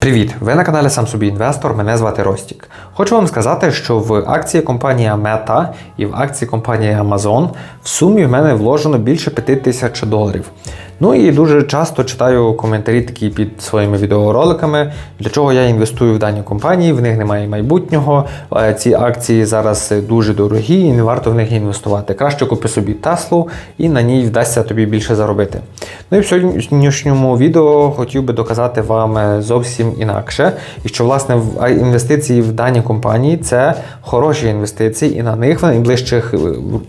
Привіт! Ви на каналі Сам собі інвестор. Мене звати Ростік. Хочу вам сказати, що в акції компанії Meta і в акції компанії Amazon в сумі в мене вложено більше 5 тисяч доларів. Ну і дуже часто читаю коментарі такі під своїми відеороликами, для чого я інвестую в дані компанії, в них немає майбутнього. е, Ці акції зараз дуже дорогі і не варто в них інвестувати. Краще купи собі Теслу і на ній вдасться тобі більше заробити. Ну і в сьогоднішньому відео хотів би доказати вам е, зовсім інакше, і що власне інвестиції в дані компанії це хороші інвестиції, і на них в найближчих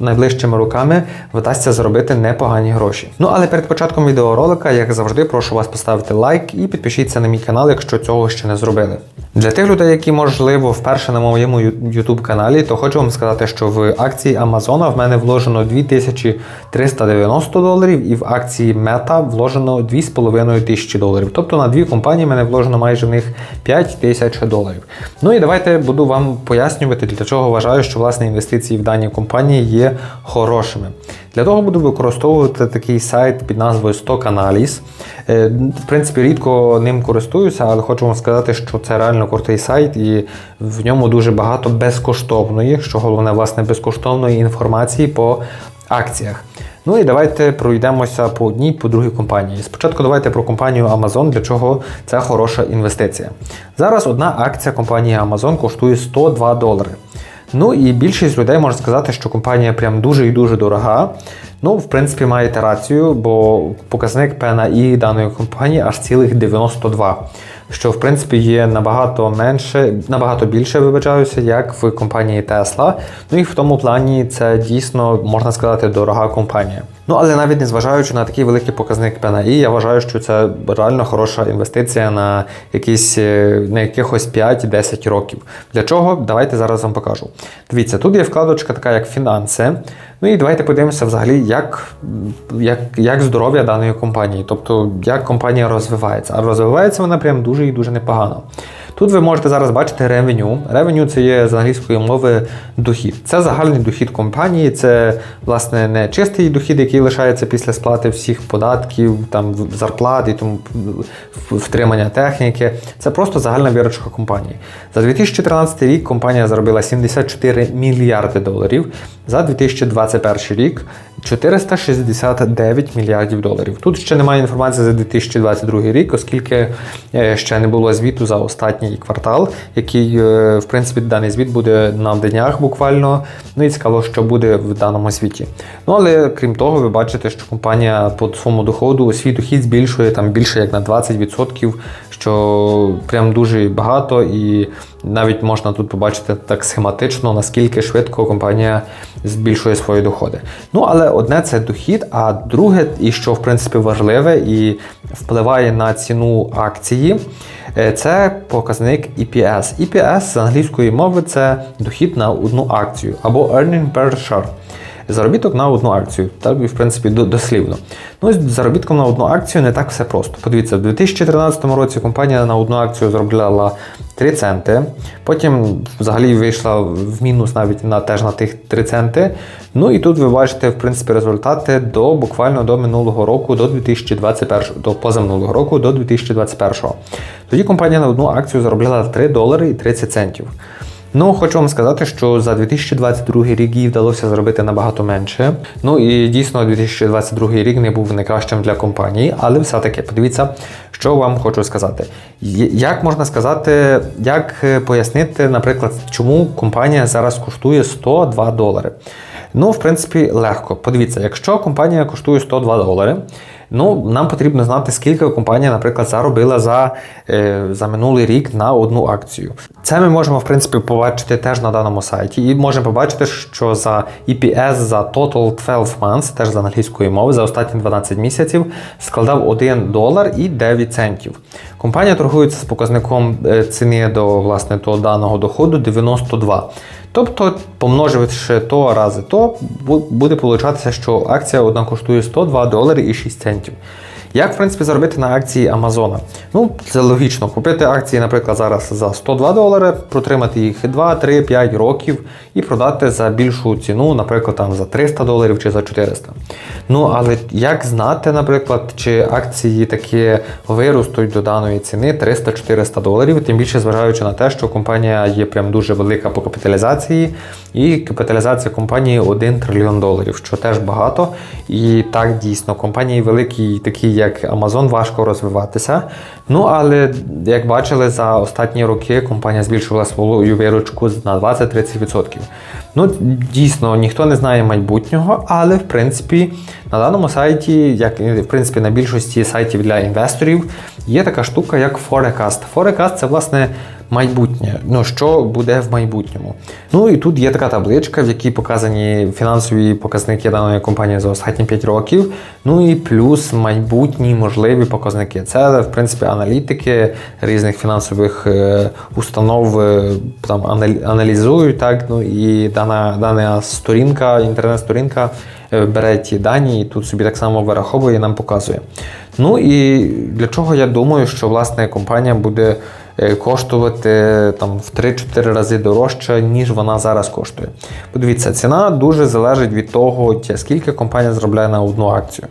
найближчими роками вдасться заробити непогані гроші. Ну але перед початком відеоролика, як завжди, прошу вас поставити лайк і підпишіться на мій канал, якщо цього ще не зробили. Для тих людей, які можливо вперше на моєму YouTube каналі, то хочу вам сказати, що в акції Амазона в мене вложено 2390 доларів, і в акції Meta вложено 2,5 тисячі доларів. Тобто на дві компанії в мене вложено майже в них 5 тисяч доларів. Ну і давайте буду вам пояснювати, для чого вважаю, що власне інвестиції в дані компанії є хорошими. Для того буду використовувати такий сайт під назвою Stock Analysis. Е, В принципі, рідко ним користуюся, але хочу вам сказати, що це реально крутий сайт, і в ньому дуже багато безкоштовної, що головне, власне, безкоштовної інформації по акціях. Ну і давайте пройдемося по одній, по другій компанії. Спочатку давайте про компанію Amazon, для чого це хороша інвестиція. Зараз одна акція компанії Amazon коштує 102 долари. Ну і більшість людей може сказати, що компанія прям дуже і дуже дорога. Ну, в принципі, маєте рацію, бо показник ПНІ даної компанії аж цілих 92. Що в принципі є набагато менше, набагато більше вибачаюся, як в компанії Tesla. Ну і в тому плані це дійсно можна сказати дорога компанія. Ну але навіть незважаючи на такий великий показник ПНІ, я вважаю, що це реально хороша інвестиція на якісь е, на якихось 5-10 років. Для чого? Давайте зараз вам покажу. Дивіться, тут є вкладочка така, як фінанси. Ну і давайте подивимося взагалі, як, як, як здоров'я даної компанії, тобто як компанія розвивається. А розвивається вона прям дуже і дуже непогано. Тут ви можете зараз бачити ревеню. Ревеню це є з англійської мови дохід. Це загальний дохід компанії, це власне не чистий дохід, який лишається після сплати всіх податків, там зарплат і тому втримання техніки. Це просто загальна виручка компанії. За 2013 рік компанія заробила 74 мільярди доларів. За 2021 рік 469 мільярдів доларів. Тут ще немає інформації за 2022 рік, оскільки е, ще не було звіту за останній квартал, який, е, в принципі, даний звіт буде на днях буквально. Ну і цікаво, що буде в даному звіті. Ну але крім того, ви бачите, що компанія по своєму доходу свій дохід збільшує там більше як на 20%, що прям дуже багато, і навіть можна тут побачити так схематично, наскільки швидко компанія збільшує свої доходи. Ну але одне це дохід, а друге, і що в принципі важливе і впливає на ціну акції. Е, Це показник EPS. EPS з англійської мови це дохід на одну акцію або earning per share. Заробіток на одну акцію, так і в принципі дослівно. Ну, з заробітком на одну акцію не так все просто. Подивіться, в 2013 році компанія на одну акцію заробляла 3 центи, потім взагалі вийшла в мінус навіть на теж на тих 3 центи. Ну і тут ви бачите, в принципі, результати до буквально до минулого року, до 2021, до позаминулого року, до 2021. Тоді компанія на одну акцію заробляла 3 долари і 30 центів. Ну, хочу вам сказати, що за 2022 рік їй вдалося зробити набагато менше. Ну і дійсно 2022 рік не був найкращим для компанії, але все-таки подивіться, що вам хочу сказати. Як можна сказати, як е, пояснити, наприклад, чому компанія зараз коштує 102 долари? Ну, в принципі, легко. Подивіться, якщо компанія коштує 102 долари, ну нам потрібно знати, скільки компанія, наприклад, заробила за, е, за минулий рік на одну акцію. Це ми можемо, в принципі, побачити теж на даному сайті. І можемо побачити, що за EPS за Total 12 Months, теж з англійської мови, за останні 12 місяців складав 1 долар і 9 центів. Компанія торгується з показником е, ціни до власне того даного доходу 92. Тобто, помноживши то рази то, буде получатися, що акція одна коштує 102 долари і 6 центів. Як, в принципі, заробити на акції Амазона? Ну, це логічно. Купити акції, наприклад, зараз за 102 долари, протримати їх 2, 3, 5 років і продати за більшу ціну, наприклад, там за 300 доларів чи за 400. Ну, але як знати, наприклад, чи акції такі виростуть до даної ціни 300-400 доларів, тим більше зважаючи на те, що компанія є прям дуже велика по капіталізації, і капіталізація компанії 1 трильйон доларів, що теж багато. І так дійсно, компанії великі, такі як Amazon, важко розвиватися. Ну але як бачили, за останні роки компанія збільшувала свою виручку на 20-30%. Ну, дійсно, ніхто не знає майбутнього, але в принципі на даному сайті, як в принципі на більшості сайтів для інвесторів, є така штука, як Forecast. Forecast – це власне майбутнє. Ну що буде в майбутньому. Ну і тут є така табличка, в якій показані фінансові показники даної компанії за останні 5 років. Ну і плюс майбутні можливі показники. Це в принципі аналітики різних фінансових е, установ е, там аналізують так. Ну і дана дана сторінка, інтернет-сторінка е, бере ті дані і тут собі так само вираховує і нам показує. Ну і для чого я думаю, що власне компанія буде коштувати там в 3-4 рази дорожче, ніж вона зараз коштує. Подивіться, ціна дуже залежить від того, скільки компанія заробляє на одну акцію.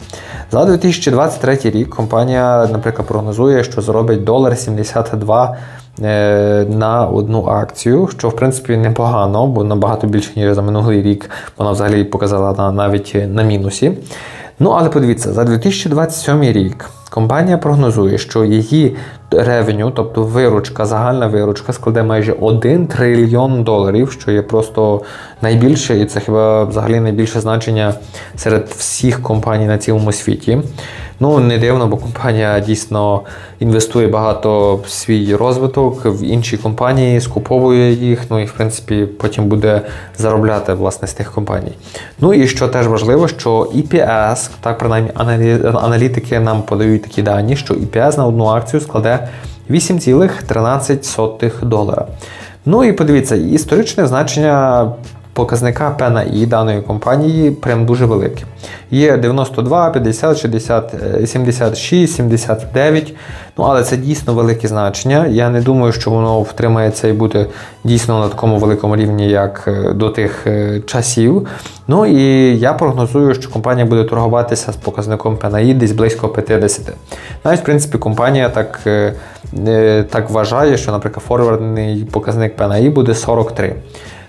За 2023 рік компанія, наприклад, прогнозує, що заробить долар 72 е, на одну акцію, що в принципі непогано, бо набагато більше, ніж за минулий рік вона взагалі показала на, навіть на мінусі. Ну, але подивіться, за 2027 рік компанія прогнозує, що її ревеню, тобто виручка, загальна виручка, складе майже 1 трильйон доларів, що є просто найбільше, і це хіба взагалі найбільше значення серед всіх компаній на цілому світі. Ну, не дивно, бо компанія дійсно інвестує багато в свій розвиток, в інші компанії, скуповує їх, ну і в принципі потім буде заробляти власне з тих компаній. Ну і що теж важливо, що EPS, так принаймні аналітики нам подають такі дані, що EPS на одну акцію складе 8,13 долара. Ну і подивіться, історичне значення показника P на I даної компанії прям дуже велике. Є 92, 50, 60, е, 76, 79. Ну, але це дійсно велике значення. Я не думаю, що воно втримається і буде дійсно на такому великому рівні, як е, до тих е, часів. Ну і я прогнозую, що компанія буде торгуватися з показником P десь близько 50. Навіть, в принципі, компанія так, е, так вважає, що, наприклад, форвардний показник на I буде 43.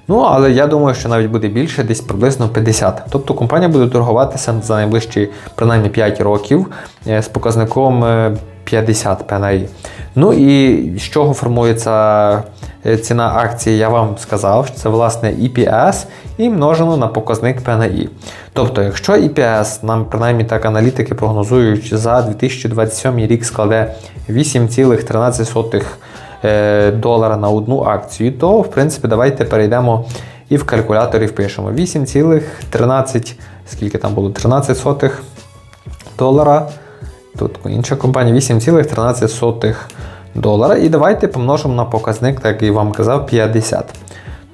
Ну, але я думаю, що навіть буде більше, десь приблизно 50. Тобто компанія буде торгуватися за найближчі принаймні 5 років е, з показником е, 50 PNI. Ну і з чого формується е, ціна акції, я вам сказав, що це власне EPS і множено на показник PNI. Тобто, якщо EPS, нам принаймні так аналітики прогнозують, за 2027 рік складе 8,13 е, долара на одну акцію, то в принципі давайте перейдемо і в калькуляторі впишемо 8,13, скільки там було 13 сотих долара. Тут інша компанія 8,13 долара. І давайте помножимо на показник, так як я вам казав, 50.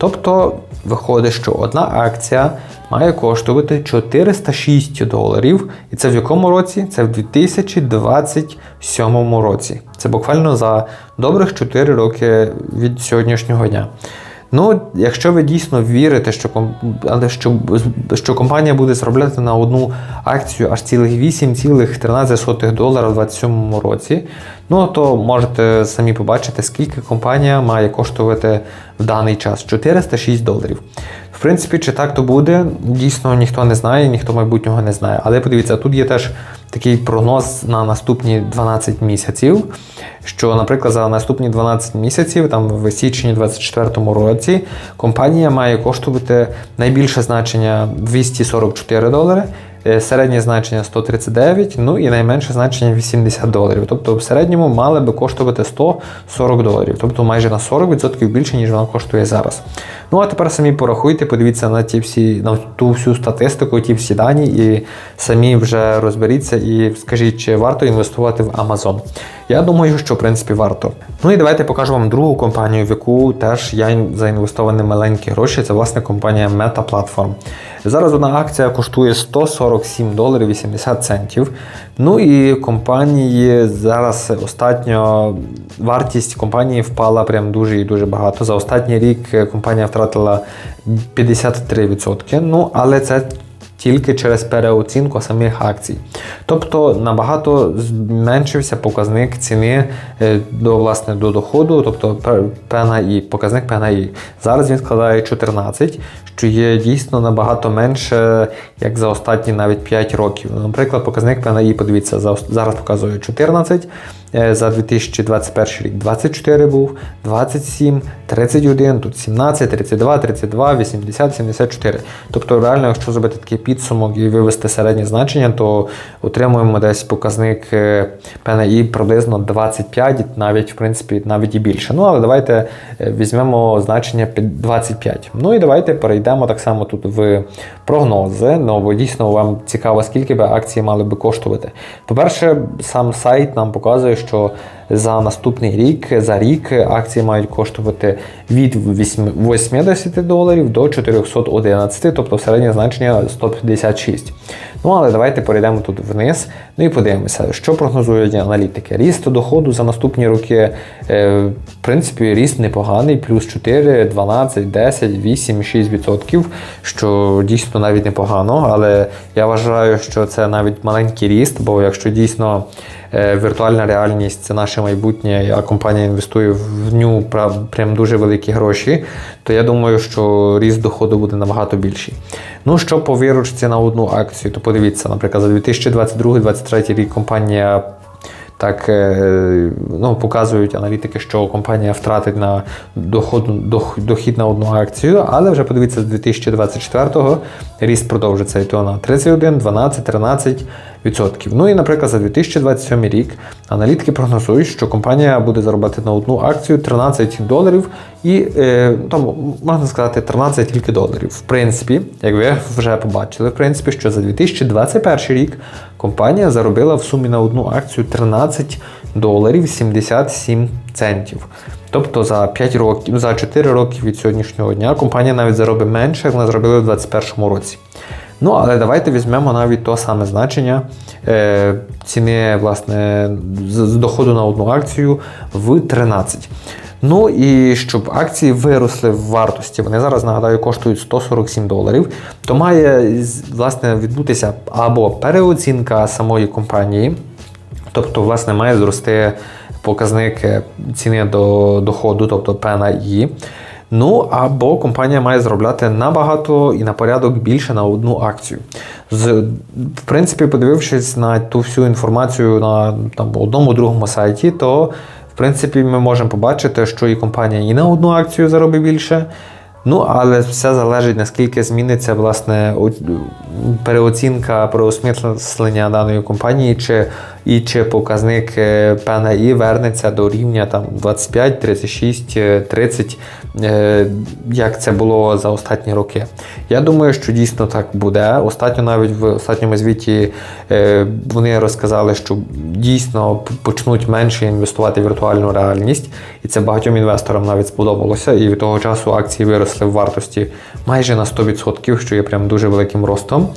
Тобто виходить, що одна акція має коштувати 406 доларів. І це в якому році? Це в 2027 році. Це буквально за добрих 4 роки від сьогоднішнього дня. Ну, якщо ви дійсно вірите, що, що, що компанія буде заробляти на одну акцію аж цілих 8,13 долара в 2027 році, ну то можете самі побачити, скільки компанія має коштувати в даний час 406 доларів. В принципі, чи так то буде, дійсно ніхто не знає, ніхто майбутнього не знає. Але подивіться, тут є теж такий прогноз на наступні 12 місяців. Що, наприклад, за наступні 12 місяців, там в січні 2024 році, компанія має коштувати найбільше значення 244 долари, е, середнє значення 139, ну і найменше значення 80 доларів. Тобто в середньому мали би коштувати 140 доларів, тобто майже на 40% більше, ніж вона коштує зараз. Ну а тепер самі порахуйте, подивіться на ті всі на ту всю статистику, ті всі дані, і самі вже розберіться і скажіть, чи варто інвестувати в Amazon. Я думаю, що в принципі варто. Ну і давайте покажу вам другу компанію, в яку теж я заінвестовані маленькі гроші. Це власне компанія Meta Platform. Зараз одна акція коштує 147 доларів 80 центів. Ну і компанії зараз остатньо вартість компанії впала прям дуже і дуже багато. За останній рік компанія втратила 53%. Ну але це тільки через переоцінку самих акцій. Тобто набагато зменшився показник ціни е, до власне до доходу, тобто ПНАІ, показник ПНАІ. Зараз він складає 14, що є дійсно набагато менше, як за останні навіть 5 років. Наприклад, показник ПНАІ, подивіться, зараз показує 14. Е, за 2021 рік 24 був, 27, 31, тут 17, 32, 32, 80, 74. Тобто, реально, якщо зробити такий підсумок і вивести середнє значення, то отримуємо десь показник е, ПНІ приблизно 25, навіть в принципі навіть і більше. Ну, але давайте е, візьмемо значення 25. Ну і давайте перейдемо так само тут в прогнози. Ну, бо дійсно вам цікаво, скільки би акції мали би коштувати. По-перше, сам сайт нам показує, що за наступний рік, за рік акції мають коштувати від 80 доларів до 411, тобто середнє значення 156. Ну, але давайте перейдемо тут вниз. Ну і подивимося, що прогнозують аналітики. Ріст доходу за наступні роки, е, в принципі, ріст непоганий, плюс 4, 12, 10, 8, 6%, що дійсно навіть непогано. Але я вважаю, що це навіть маленький ріст, бо якщо дійсно е, віртуальна реальність це наше майбутнє, а компанія інвестує в ню прям дуже великі гроші, то я думаю, що ріст доходу буде набагато більший. Ну, що по виручці на одну акцію, то подивіться, наприклад, за 2022-2023 рік компанія. Так е, ну, показують аналітики, що компанія втратить на доход, дохід на одну акцію, але вже подивіться, з 2024-го ріст продовжиться і то на 31, 12, 13 Ну і, наприклад, за 2027 рік аналітики прогнозують, що компанія буде заробляти на одну акцію 13 доларів і е, там можна сказати 13 тільки доларів. В принципі, як ви вже побачили, в принципі, що за 2021 рік компанія заробила в сумі на одну акцію 13 доларів 77 центів. Тобто за 5 років, за 4 роки від сьогоднішнього дня компанія навіть заробить менше, як вона зробила у 2021 році. Ну, але давайте візьмемо навіть то саме значення е, ціни власне, з доходу на одну акцію в 13. Ну і щоб акції виросли в вартості, вони зараз нагадаю коштують 147 доларів, то має власне відбутися або переоцінка самої компанії, тобто, власне, має зрости показник е, ціни до доходу, тобто P. Ну або компанія має заробляти набагато і на порядок більше на одну акцію. З, В принципі, подивившись на ту всю інформацію на там, одному другому сайті, то в принципі ми можемо побачити, що і компанія і на одну акцію заробить більше. Ну, але все залежить, наскільки зміниться власне переоцінка переосмислення даної компанії, чи і чи показник е, ПНІ вернеться до рівня там 25, 36, 30, як це було за останні роки. Я думаю, що дійсно так буде. Остатньо навіть в останньому звіті е, вони розказали, що дійсно почнуть менше інвестувати в віртуальну реальність, і це багатьом інвесторам навіть сподобалося. І від того часу акції виросли в вартості майже на 100%, що є прям дуже великим ростом.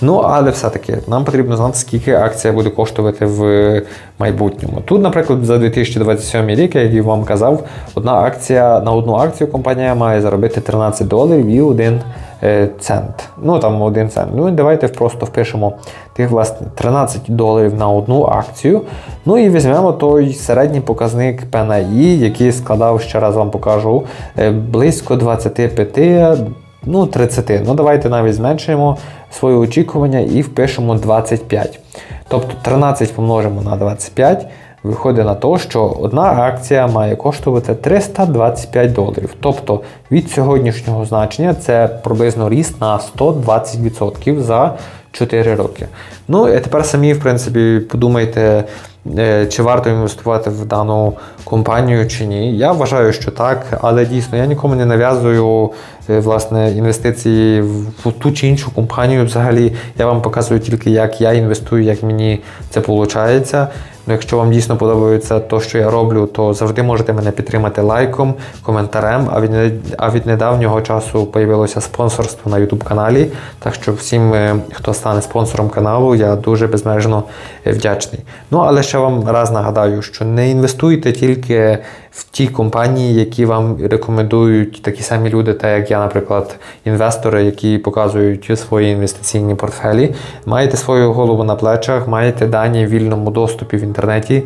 Ну, але все-таки нам потрібно знати, скільки акція буде коштувати в майбутньому. Тут, наприклад, за 2027 рік, як я вам казав, одна акція на одну акцію компанія має заробити 13 доларів і 1 е, цент. Ну там 1 цент. Ну і давайте просто впишемо тих власне 13 доларів на одну акцію. Ну і візьмемо той середній показник ПНІ, який складав, ще раз вам покажу, е, близько 25 ну 30. Ну давайте навіть зменшуємо своє очікування і впишемо 25. Тобто 13 помножимо на 25. Виходить на те, що одна акція має коштувати 325 доларів. Тобто від сьогоднішнього значення це приблизно ріст на 120% за 4 роки. Ну і тепер самі, в принципі, подумайте, чи варто інвестувати в дану компанію чи ні. Я вважаю, що так, але дійсно я нікому не нав'язую е, власне інвестиції в ту чи іншу компанію. Взагалі я вам показую тільки, як я інвестую, як мені це виходить. Ну, якщо вам дійсно подобається те, що я роблю, то завжди можете мене підтримати лайком, коментарем. А від, а від недавнього часу появилося спонсорство на YouTube каналі. Так що всім, е, хто стане спонсором каналу, я дуже безмежно е, вдячний. Ну але ще вам раз нагадаю, що не інвестуйте тільки в ті компанії, які вам рекомендують такі самі люди, та як я, наприклад, інвестори, які показують свої інвестиційні портфелі. Маєте свою голову на плечах, маєте дані в вільному доступі в інтернеті.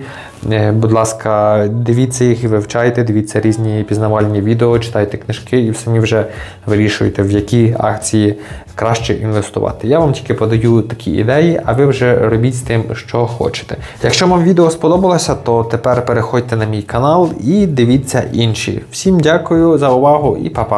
Е, Будь ласка, дивіться їх і вивчайте, дивіться різні пізнавальні відео, читайте книжки і самі вже вирішуйте, в які акції краще інвестувати. Я вам тільки подаю такі ідеї, а ви вже робіть з тим, що хочете. Якщо вам відео сподобалося, то тепер переходьте на мій канал і дивіться інші. Всім дякую за увагу і па-па!